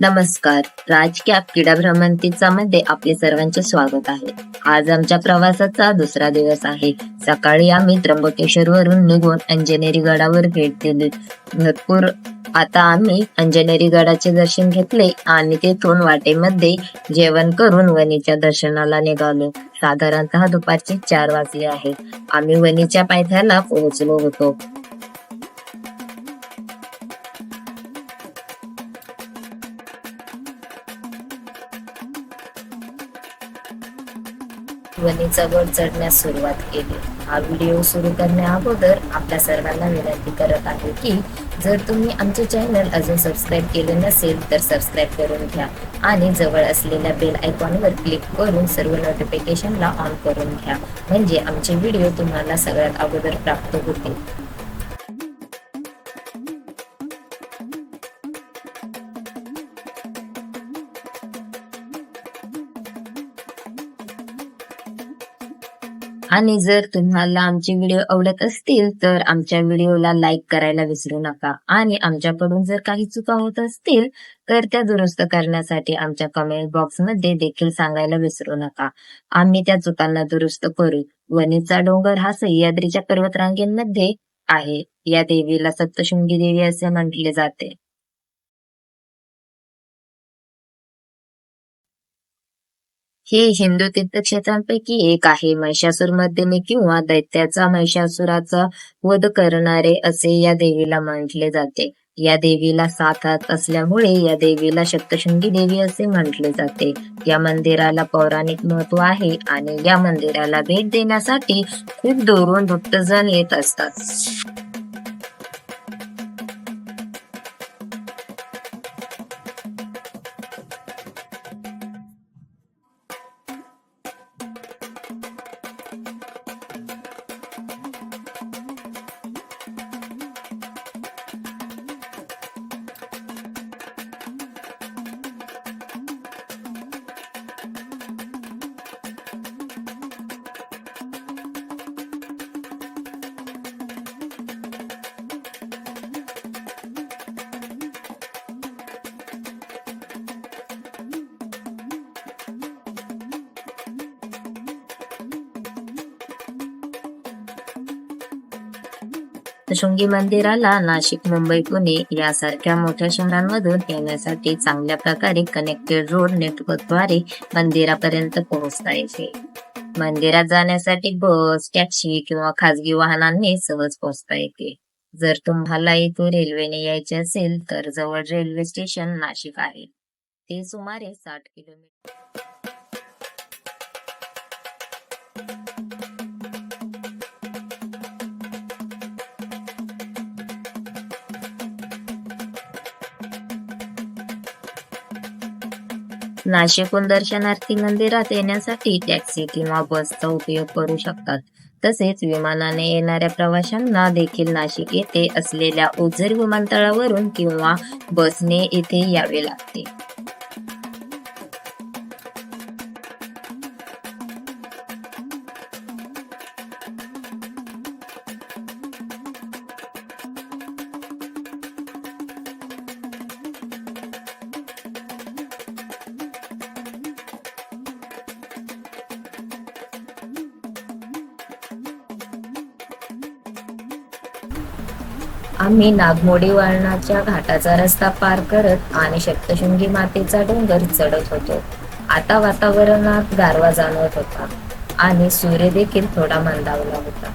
नमस्कार. राजकॅप क्रीडा भ्रमंतीचा मध्ये आपले सर्वांचे स्वागत आहे. आज आमच्या प्रवासाचा दुसरा दिवस आहे. सकाळी आम्ही त्र्यंबकेश्वर वरून निघून अंजनेरी गडावर भेट दिली. भरपूर आता आम्ही अंजनेरी गडाचे दर्शन घेतले आणि तेथून वाटेमध्ये जेवण करून वणीच्या दर्शनाला निघालो. साधारणतः दुपारचे चार वाजले आहे. आम्ही वणीच्या पायथ्याला पोहोचलो होतो. वणीचा गड चढण्यास सुरुवात केली. हा व्हिडिओ सुरू करण्या अगोदर आपल्या सर्वांना विनंती करत आहे की जर तुम्ही आमचे चॅनल अजून सबस्क्राईब केले नसेल तर सबस्क्राईब करून घ्या आणि जवळ असलेल्या बेल आयकॉनवर क्लिक करून सर्व नोटिफिकेशनला ऑन करून घ्या. म्हणजे आमचे व्हिडिओ तुम्हाला सगळ्यात अगोदर प्राप्त होतील. आणि जर तुम्हाला आमचे व्हिडिओ आवडत असतील तर आमच्या व्हिडिओला लाईक करायला विसरू नका. आणि आमच्याकडून जर काही चुका होत असतील तर त्या दुरुस्त करण्यासाठी आमच्या कमेंट बॉक्समध्ये देखील सांगायला विसरू नका. आम्ही त्या चुकांना दुरुस्त करू. वणीचा डोंगर हा सह्याद्रीच्या पर्वतरांगेमध्ये आहे. या देवीला सप्तशृंगी देवी असे म्हटले जाते. हे हिंदू तीर्थक्षेत्रांपैकी एक आहे. महिषासूर मध्यमी किंवा दैत्याचा महिषासुराचा वध करणारे असे या देवीला म्हटले जाते. या देवीला सात हात असल्यामुळे या देवीला सप्तशृंगी देवी असे म्हटले जाते. या मंदिराला पौराणिक महत्त्व आहे आणि या मंदिराला भेट देण्यासाठी खूप दुरून भक्तजण येत असतात. शृंगी मंदिराला नाशिक मुंबई पुणे यासारख्या मोठ्या शहरांमधून येण्यासाठी चांगल्या प्रकारे कनेक्टेड रोड नेटवर्कद्वारे मंदिरापर्यंत पोहोचता येते. मंदिरात जाण्यासाठी बस टॅक्सी किंवा खासगी वाहनांनी सहज पोहोचता येते. जर तुम्हाला इथून रेल्वेने यायचे असेल तर जवळ रेल्वे स्टेशन नाशिक आहे. ते सुमारे साठ किलोमीटर नाशिकहून दर्शनार्थी मंदिरात येण्यासाठी टॅक्सी किंवा बसचा उपयोग करू शकतात. तसेच विमानाने येणाऱ्या प्रवाशांना देखील नाशिक येथे असलेल्या ओझर विमानतळावरून किंवा बसने येथे यावे लागते. आम्ही नागमोडी वळणाच्या घाटाचा रस्ता पार करत आणि सप्तशृंगी मातेचा डोंगर चढत होतो. आता वातावरणात गारवा जाणवत होता आणि सूर्य देखील थोडा मंदावला होता.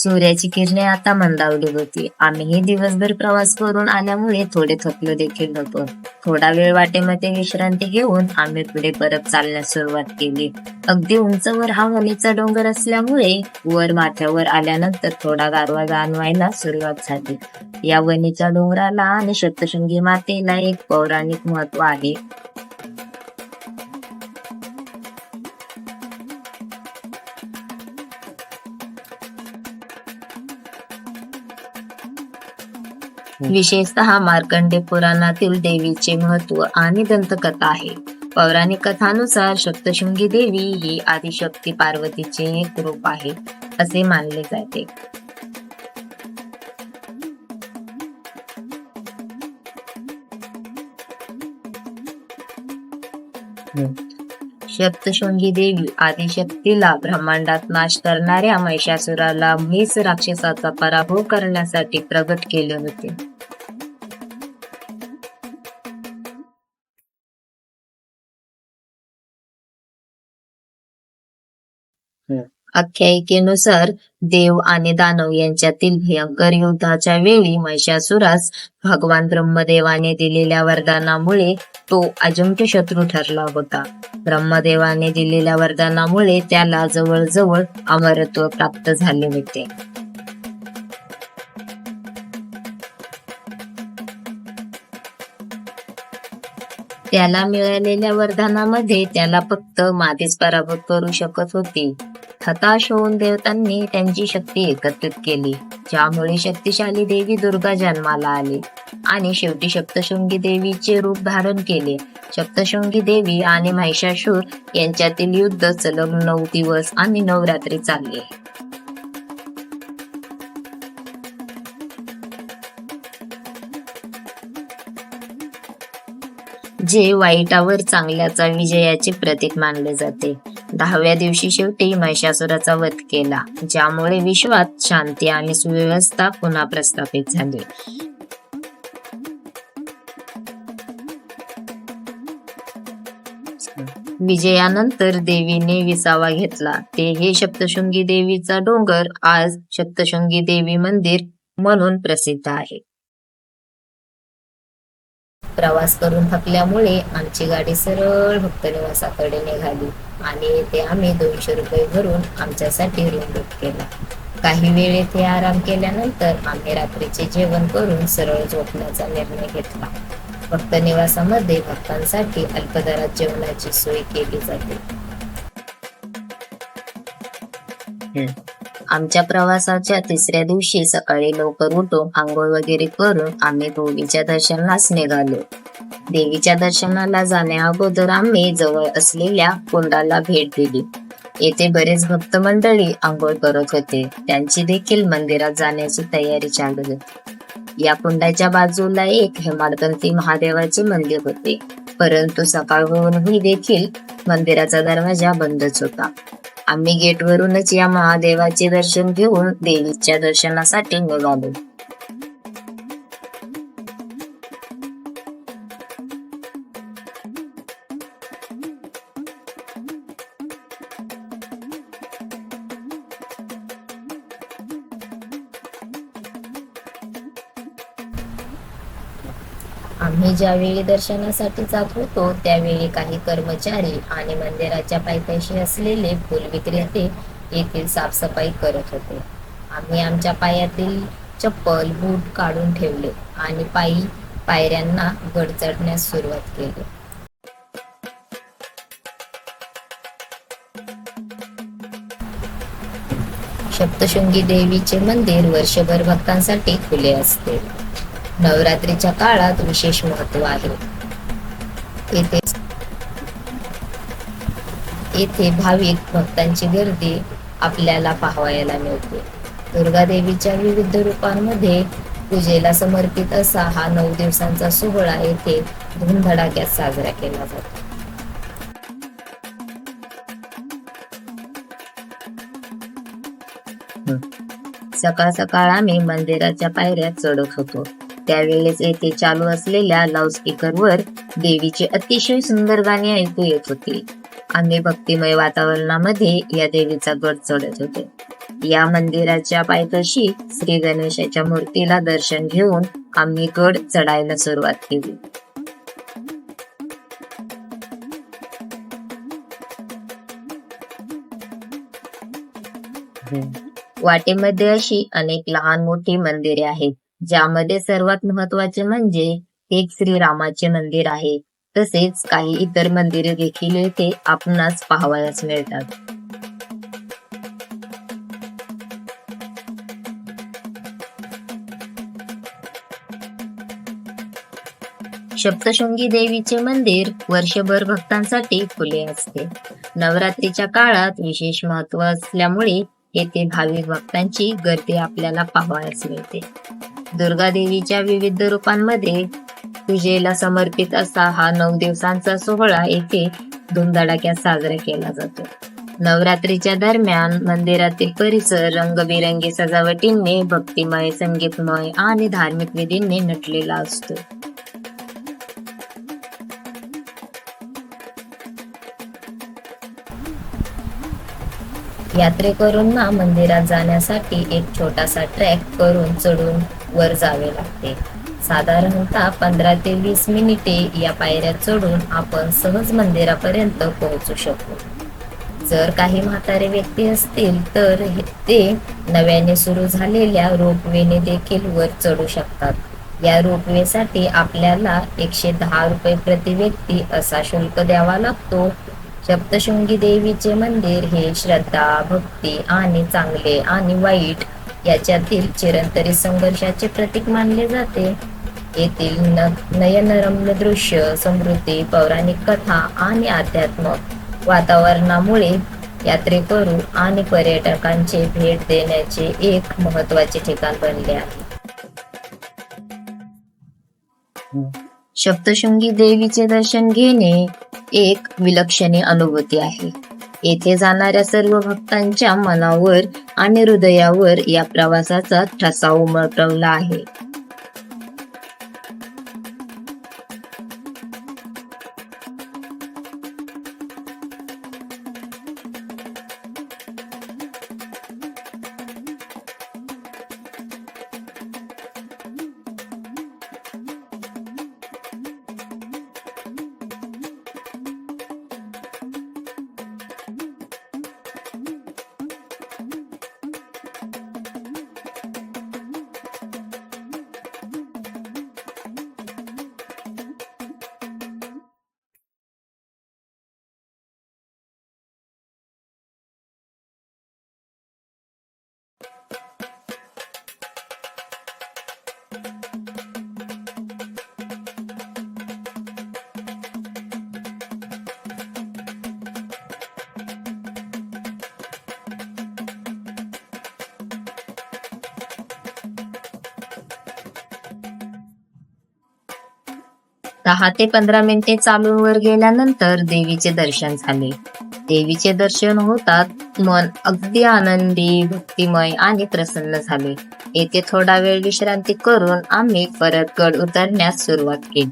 सूर्याची किरणे आता मंदावली होती. आम्हीही दिवसभर प्रवास करून आल्यामुळे थोडे थकलो देखील होतो. थोडा वेळ वाटेमध्ये विश्रांती घेऊन आम्ही पुढे परत चालण्यास सुरुवात केली. अगदी उंचवर हा वणीचा डोंगर असल्यामुळे वर माथ्यावर आल्यानंतर थोडा गारवा जाणवायला सुरुवात झाली. या वणीच्या डोंगराला आणि सप्तशृंगी मातेला एक पौराणिक महत्त्व आहे. विशेषतः मार्कंडे पुराणातील देवीचे महत्त्व आणि दंतकथा आहे. पौराणिक कथानुसार सप्तशृंगी देवी ही आदिशक्ती पार्वतीचे एक रूप आहे असे मानले जाते. सप्तशृंगी देवी आदिशक्तीला ब्रह्मांडात नाश करणाऱ्या महिषासुराला म्हैस राक्षसाचा पराभव करण्यासाठी प्रगट केले होते. आख्यायिकेनुसार देव आणि दानव यांच्यातील भयंकर युद्धाच्या वेळी महिषासुरास भगवान ब्रह्मदेवाने दिलेल्या वरदानामुळे तो अजंक्य शत्रू ठरला होता. ब्रह्मदेवाने दिलेल्या वरदानामुळे त्याला जवळजवळ अमरत्व प्राप्त झाले होते. त्याला मिळालेल्या वरदानामध्ये त्याला फक्त मातीच पराभूत करू शकत होती. हताश होऊन देवतांनी त्यांची शक्ती एकत्रित केली ज्यामुळे शक्तिशाली देवी दुर्गा जन्माला आली. आणि शेवटी सप्तशृंगी देवीचे रूप धारण केले. सप्तशृंगी देवी आणि महिषासूर यांच्यातील युद्ध सलग नऊ दिवस आणि नऊ रात्री चालले. जे वाईटावर चांगल्याचा विजयाचे प्रतीक मानले जाते. दहाव्या दिवशी शेवटी महिषासुराचा वध केला ज्यामुळे विश्वात शांती आणि सुव्यवस्था पुन्हा प्रस्थापित झाली. विजयानंतर देवीने विसावा घेतला. ते हे सप्तशृंगी देवीचा डोंगर आज सप्तशृंगी देवी मंदिर म्हणून प्रसिद्ध आहे. प्रवास करून थकल्यामुळे आमची गाडी सरळ भक्त निवासाकडे निघाली आणि येथे आम्ही दोनशे रुपये भरून आमच्यासाठी रूम बुक केला. काही वेळ येथे आराम केल्यानंतर आम्ही रात्रीचे जेवण करून सरळ झोपण्याचा निर्णय घेतला. भक्त निवासामध्ये भक्तांसाठी अल्पदरात जेवणाची सोय केली जाते. आमच्या प्रवासाच्या तिसऱ्या दिवशी सकाळी लवकर उठून आंघोळ वगैरे करून आम्ही देवीच्या दर्शनास निघालो. देवीच्या दर्शनाला जाण्या अगोदर आम्ही जवळ असलेल्या कुंडाला भेट दिली. येथे बरेच भक्त मंडळी आंघोळ करत होते. त्यांची देखील मंदिरात जाण्याची तयारी चालू होती. या कुंडाच्या बाजूला एक हेमाडपंथी महादेवाचे मंदिर होते. परंतु सकाळ होऊनही देखील मंदिराचा दरवाजा बंदच होता. आम्ही गेटवरूनच या महादेवाचे दर्शन घेऊन देवीच्या दर्शनासाठी निघालो. आम्ही ज्यावेळी दर्शनासाठी जात होतो त्यावेळी काही कर्मचारी आणि मंदिराच्या पायथ्याशी असलेले फुल विक्रेते येथील साफसफाई करत होते. आम्ही आमच्या पायातील चप्पल बूट काढून ठेवले आणि पायी पायऱ्यांना गड चढण्यास सुरुवात केली. सप्तशृंगी देवीचे मंदिर वर्षभर भक्तांसाठी खुले असते. नवरात्रीच्या काळात विशेष महत्त्व आहे. येथे येथे भाविक भक्तांची गर्दी आपल्याला पाहावयाला मिळते. दुर्गा देवीच्या विविध रूपांमध्ये पूजेला समर्पित असा हा नऊ दिवसांचा सोहळा येथे धूमधडाक्यात साजरा केला जातो. सकाळ सकाळ आम्ही मंदिराच्या पायऱ्या चढत होतो. त्यावेळेस येथे चालू असलेल्या लाऊडस्पीकरवर देवीचे अतिशय सुंदर गाणी ऐकू येत होती. आम्ही भक्तिमय वातावरणामध्ये या देवीचा गड चढत होते. या मंदिराच्या पायथ्याशी श्री गणेशाच्या मूर्तीला दर्शन घेऊन आम्ही गड चढायला सुरुवात केली. वाटेमध्ये अशी अनेक लहान मोठी मंदिरे आहेत. ज्यामध्ये सर्वात महत्त्वाचे म्हणजे एक श्रीरामाचे मंदिर आहे. तसेच काही इतर मंदिरे देखील येथे आपणास पाहावयास मिळतात. सप्तशृंगी देवीचे मंदिर वर्षभर भक्तांसाठी खुले असते. नवरात्रीच्या काळात विशेष महत्त्व असल्यामुळे येथे भाविक भक्तांची गर्दी आपल्याला पाहावयास मिळते. दुर्गा देवीच्या विविध रूपांमध्ये पूजेला समर्पित असा हा नऊ दिवसांचा सोहळा येथे धुमधडाक्यात साजरा केला जातो. नवरात्रीच्या दरम्यान मंदिरातील परिसर रंगबिरंगी सजावटींनी भक्तिमय संगीतमय आणि धार्मिक विधींनी नटलेला असतो. यात्रेकरूंना मंदिरात जाण्यासाठी एक छोटासा ट्रॅक करून चढून वर जावे लागते. साधारणतः पंधरा ते वीस मिनिटे या पायऱ्या चढून आपण सहज मंदिरापर्यंत पोहोचू शकतो जर काही म्हातारे व्यक्ती असतील तर ते नव्याने सुरू झालेल्या रोपवेने देखील वर चढू शकतात. या रोपवेसाठी आपल्याला एकशे दहा रुपये प्रति व्यक्ती असा शुल्क द्यावा लागतो. सप्तशृंगी देवीचे मंदिर हे श्रद्धा भक्ती आणि चांगले आणि वाईट याच्यातील चिरंतरी संघर्षाचे प्रतीक मानले जाते. येथील न नयनरम्य दृश्य समृद्धी पौराणिक कथा आणि आध्यात्मक वातावरणामुळे यात्रेकरू आणि पर्यटकांचे भेट देण्याचे एक महत्त्वाचे ठिकाण बनले आहे. सप्तशृंगी देवीचे दर्शन घेणे एक विलक्षणी अनुभूती आहे. येथे जाणाऱ्या सर्व भक्तांच्या मनावर आणि हृदयावर या प्रवासाचा ठसा उमटवला आहे. दहा ते पंधरा मिनिटे चालून वर गेल्यानंतर देवीचे दर्शन झाले. देवीचे दर्शन होतात मन अगदी आनंदी भक्तिमय आणि प्रसन्न झाले. येथे थोडा वेळ विश्रांती करून आम्ही परत गड उतरण्यास सुरुवात केली.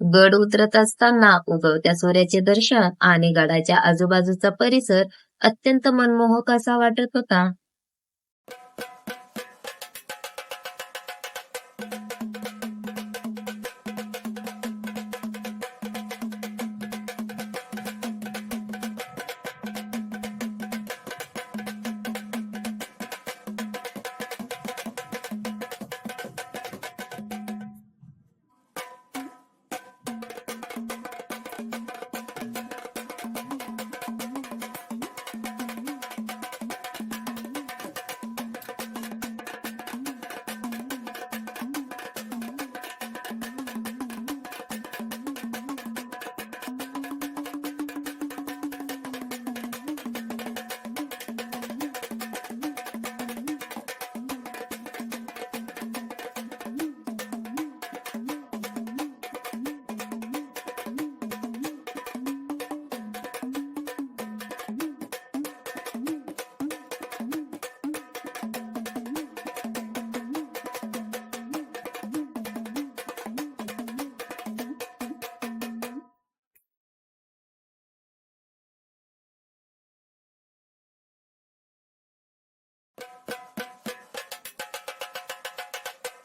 गड उतरत असताना उगवत्या सूर्याचे दर्शन आणि गडाच्या आजूबाजूचा परिसर अत्यंत मनमोहक असा वाटत होता.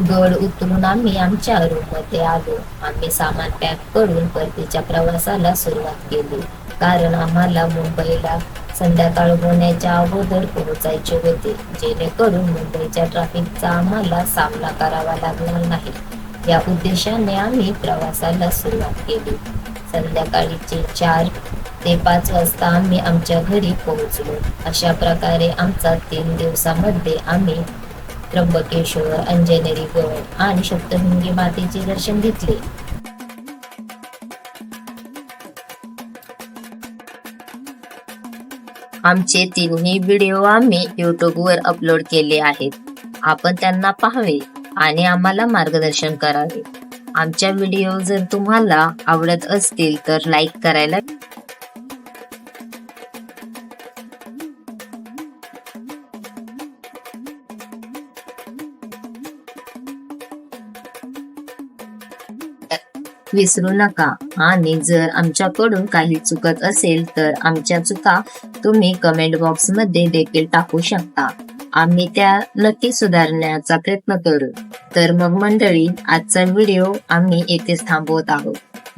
गड उतरून आम्ही आमच्या रूममध्ये आलो. आम्ही सामान पॅक करून परतीच्या प्रवासाला सुरुवात केली. कारण आम्हाला मुंबईला संध्याकाळ होण्याच्या अगोदर पोहोचायचे होते. जेणेकरून मुंबईच्या ट्रॅफिकचा आम्हाला सामना करावा लागणार नाही. या उद्देशाने आम्ही प्रवासाला सुरुवात केली. संध्याकाळीचे चार ते पाच वाजता आम्ही आमच्या घरी पोहोचलो. अशा प्रकारे आमचा तीन दिवसामध्ये आम्ही त्र्यंबकेश्वर अंजनेरी गड आणि सप्तशृंगी मातेचे दर्शन घेतले. आमचे तिन्ही व्हिडिओ आम्ही YouTube वर अपलोड केले आहेत. आपण त्यांना पाहावे आणि आम्हाला मार्गदर्शन करावे. आमच्या व्हिडिओ जर तुम्हाला आवडत असतील तर लाईक करायला विसरू नका. आणि जर आमच्याकडून काही चुकत असेल तर आमच्या चुका तुम्ही कमेंट बॉक्समध्ये देखील टाकू शकता. आम्ही त्या नक्की सुधारण्याचा प्रयत्न करू. तर मग मंडळी आजचा व्हिडिओ आम्ही येथेच थांबवत आहोत.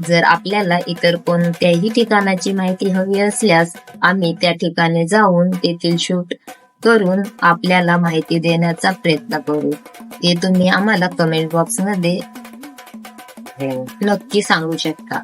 जर आपल्याला इतर कोणत्याही ठिकाणाची माहिती हवी असल्यास आम्ही त्या ठिकाणी जाऊन तेथील शूट करून आपल्याला माहिती देण्याचा प्रयत्न करू. ते तुम्ही आम्हाला कमेंट बॉक्समध्ये नक्की सांगू शकता.